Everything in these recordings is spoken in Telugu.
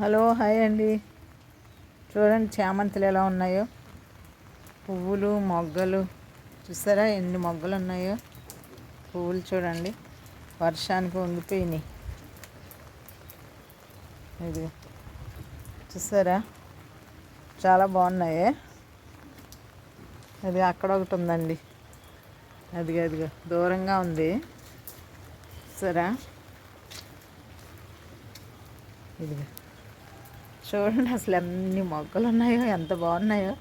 హలో హాయ్ అండి. చూడండి చామంతులు ఎలా ఉన్నాయో. పువ్వులు మొగ్గలు. చూసారా ఎన్ని మొగ్గలు ఉన్నాయో? పువ్వులు చూడండి. వర్షానికి వంగిపోయినాయి. ఇది చూసారా? చాలా బాగున్నాయి. అది అక్కడ ఒకటి ఉందండి. అదిగో అదిగా దూరంగా ఉంది. సరే ఇదిగో. చూడండి అసలు ఎన్ని మొక్కలు ఉన్నాయో ఎంత బాగున్నాయో.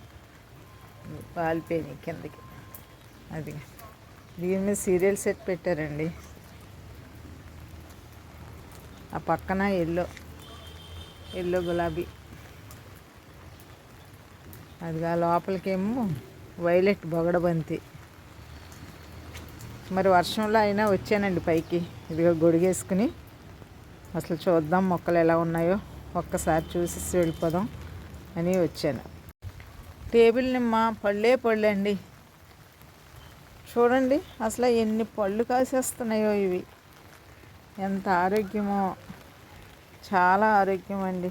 పాలిపోయినాయి కిందకి. అది దీని మీద సీరియల్ సెట్ పెట్టారండి. ఆ పక్కన ఎల్లో ఎల్లో గులాబీ. అది ఆ లోపలికేమో వైలెట్ బొగడబంతి. మరి వర్షంలో అయినా వచ్చానండి పైకి. ఇదిగో గొడిగేసుకుని అసలు చూద్దాం మొక్కలు ఎలా ఉన్నాయో. ఒక్కసారి చూసి వెళ్ళిపోదాం అని వచ్చాను. టేబుల్ నిమ్మ పళ్ళే పళ్ళు అండి. చూడండి అసలు ఎన్ని పళ్ళు కాసేస్తున్నాయో ఇవి. ఎంత ఆరోగ్యమో. చాలా ఆరోగ్యం అండి.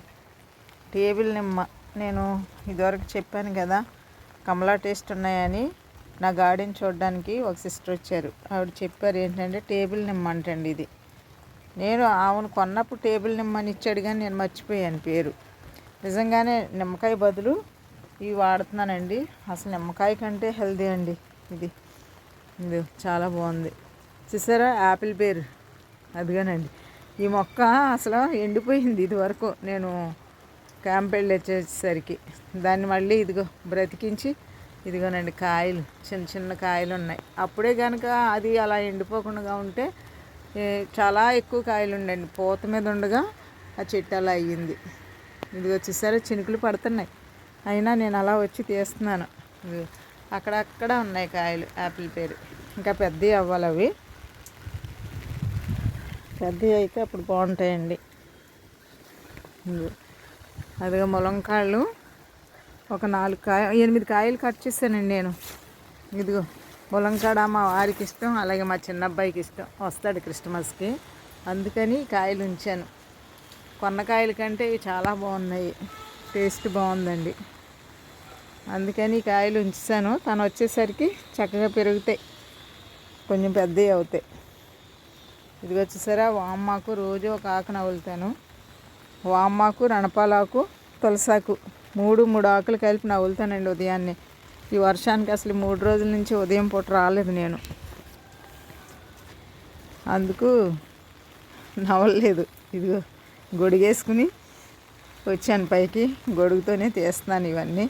టేబుల్ నిమ్మ నేను ఇదివరకు చెప్పాను కదా కమలా టేస్ట్ ఉన్నాయని నా గార్డెన్ చూడడానికి ఒక సిస్టర్ వచ్చారు. ఆవిడ చెప్పారు ఏంటంటే టేబుల్ నిమ్మ అంటండి ఇది. నేను ఆవును కొన్నప్పుడు టేబుల్ నిమ్మని ఇచ్చాడు కానీ నేను మర్చిపోయాను పేరు. నిజంగానే నిమ్మకాయ బదులు ఇవి వాడుతున్నానండి. అసలు నిమ్మకాయ కంటే హెల్దీ అండి ఇది. ఇది చాలా బాగుంది. చూసారా? యాపిల్ పేరు. అదిగానండి. ఈ మొక్క అసలు ఎండిపోయింది ఇది వరకు నేను క్యాంప్ వెళ్ళి వచ్చేసరికి. దాన్ని మళ్ళీ ఇదిగో బ్రతికించి ఇదిగోనండి కాయలు. చిన్న చిన్న కాయలు ఉన్నాయి. అప్పుడే కనుక అది అలా ఎండిపోకుండా ఉంటే చాలా ఎక్కువ కాయలు ఉండండి పూత మీద ఉండగా ఆ చెట్టు అలా అయ్యింది. ఇది వచ్చేసరి చినుకులు పడుతున్నాయి. అయినా నేను అలా వచ్చి తీస్తున్నాను. అక్కడక్కడ ఉన్నాయి కాయలు యాపిల్ పేరు. ఇంకా పెద్దవి అవ్వాలి అవి. పెద్దవి అయితే అప్పుడు బాగుంటాయండి. అదిగా ములంకాయలు ఒక నాలుగు కాయ ఎనిమిది కాయలు కట్ చేశానండి నేను. ఇదిగో ములంకాడ మా వారికి ఇష్టం అలాగే మా చిన్న అబ్బాయికి ఇష్టం. వస్తాడు క్రిస్మస్కి. అందుకని కాయలు ఉంచాను. కొన్న కాయల కంటే ఇవి చాలా బాగున్నాయి. టేస్ట్ బాగుందండి. అందుకని కాయలు ఉంచాను. తను వచ్చేసరికి చక్కగా పెరుగుతాయి. కొంచెం పెద్దవి అవుతాయి. ఇది వచ్చేసరా వామ్మాకు రోజు ఒక ఆకు నవ్వులుతాను. వామ్మాకు రణపాలాకు తులసాకు మూడు మూడు ఆకులు కలిపి నవ్వులుతానండి ఉదయాన్నే. ఈ వర్షానికి అసలు మూడు రోజుల నుంచి ఉదయం పూట రాలేదు నేను. అందుకు నవ్వలేదు. ఇదిగో గొడిగేసుకుని వచ్చాను పైకి. గొడుగుతోనే తీస్తున్నాను ఇవన్నీ.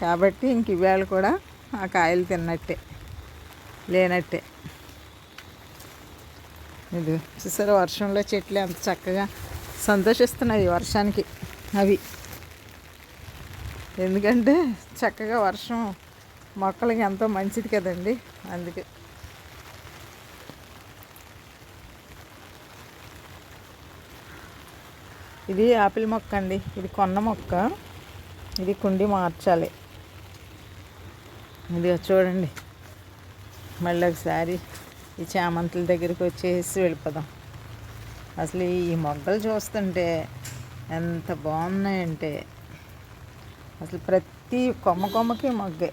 కాబట్టి ఇంక ఇవాళ కూడా ఆ కాయలు తిన్నట్టే లేనట్టే. ఇది చూసారా వర్షంలో చెట్లు ఎంత చక్కగా సంతోషిస్తున్నాయి వర్షానికి అవి. ఎందుకంటే చక్కగా వర్షం మొక్కలకి ఎంతో మంచిది కదండి అందుకే. ఇది ఆపిల్ మొక్క అండి ఇది కొన్న మొక్క ఇది కుండి మార్చాలి. ఇది చూడండి మళ్ళీ ఒకసారి ఈ చామంతుల దగ్గరికి వచ్చేసి వెళ్ళిపోదాం. అసలు ఈ మొగ్గలు చూస్తుంటే ఎంత బాగున్నాయంటే అసలు ప్రతి కొమ్మ కొమ్మకి మొగ్గే.